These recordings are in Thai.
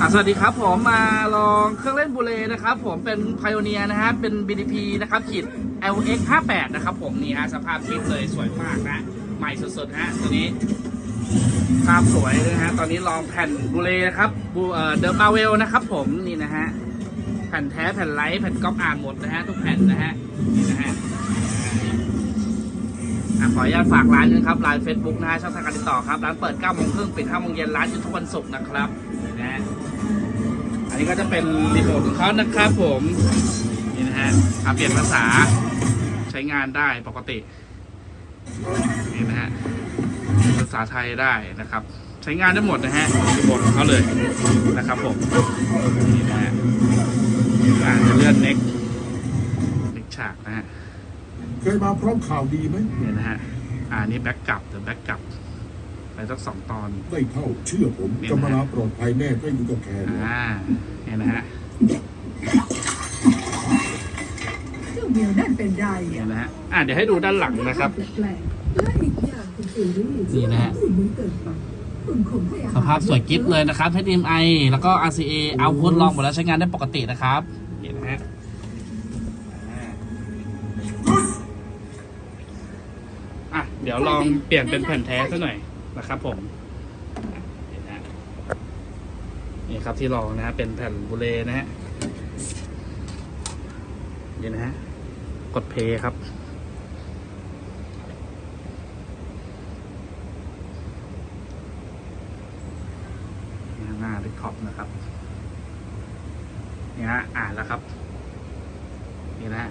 อะสวัสดีครับผมมาลองเครื่องเล่นบูเลนะครับ ผมเป็นพ i o เนียนะฮะเป็น BDP นะครับขีด LX 58นะครับผมนี่ฮะสภาพคลิปเลยสวยมากนะใหม่สดๆฮะตัวนี้ภาพสวยเลยฮะตอนนี้ลองแผ่นบูเลนะครับบูเอ่อเดอะมาเวลนะครับ ผมนี่นะฮะแผ่นแท้แผ่นไลท์แผ่นก๊อปอ่านหมดนะฮะทุกแผ่นนะฮะนี่นะฮะอะขออนุญาตฝากร้านนะครับไลน์เฟซบุ๊กนะฮะช่องทางการติดต่อครับร้านเปิด9โมงครึ่งปิด5โมงเย็นร้านอยู่ทุกวันศุกร์นะครับ นี่นะฮะอันนี้ก็จะเป็นรีโมทของเขานะครับผมนี่นะฮะอะเปลี่ยนภาษาใช้งานได้ปกตินี่นะฮะภาษาไทยได้นะครับ ใช้งานได้หมดนะฮะรีโมทของเขาเลยนะครับผมนี่นะฮะอ่าจะเลื่อนเน็กเน็กฉากนะฮะเคยมาพร้อมข่าวดีไหมนี่นะฮะอ่านี่แบ็กกลับเดี๋ยวแบ็กกลับ ไปสักสองตอนไม่เท่าเชื่อผมเนี่ยนะกำมะลาปลอดภัยแน่ก็อยู่กับแคนอ่าเนี่ยนะฮะเจ้าเมียนั่นเป็นไรเนี่อะยนะฮะอ่าเดี๋ยวให้ดูด้านหลังนะครับ แปลกๆและอีกอย่างคุณเอรี่นี่นะฮะ คุณมึงเกินไปคุณคงให้อาหารสภาพสวยกิ๊บเลยนะครับ HDMI แล้วก็ RCA เอาพุทลองหมดแล้วใช้งานได้ปกตินะครับเห็นนะฮะอ่าอะเดี๋ยวลองเปลี่ยนเป็นแผ่นแท้ซะหน่อย นะครับผมอะเห็นนะฮะนี่ครับที่ลองนะฮะเป็นแผ่นบูเลนะฮะนี่นะฮะกดเพย์ครับนี่หน้าดิท็อปนะครับนี่ฮะอ่านแล้วครับ นี่นะฮะ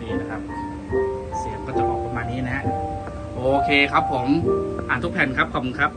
นี่นะครับ นะฮะโอเคครับผมอ่านทุกแผ่นครับขอบคุณครับ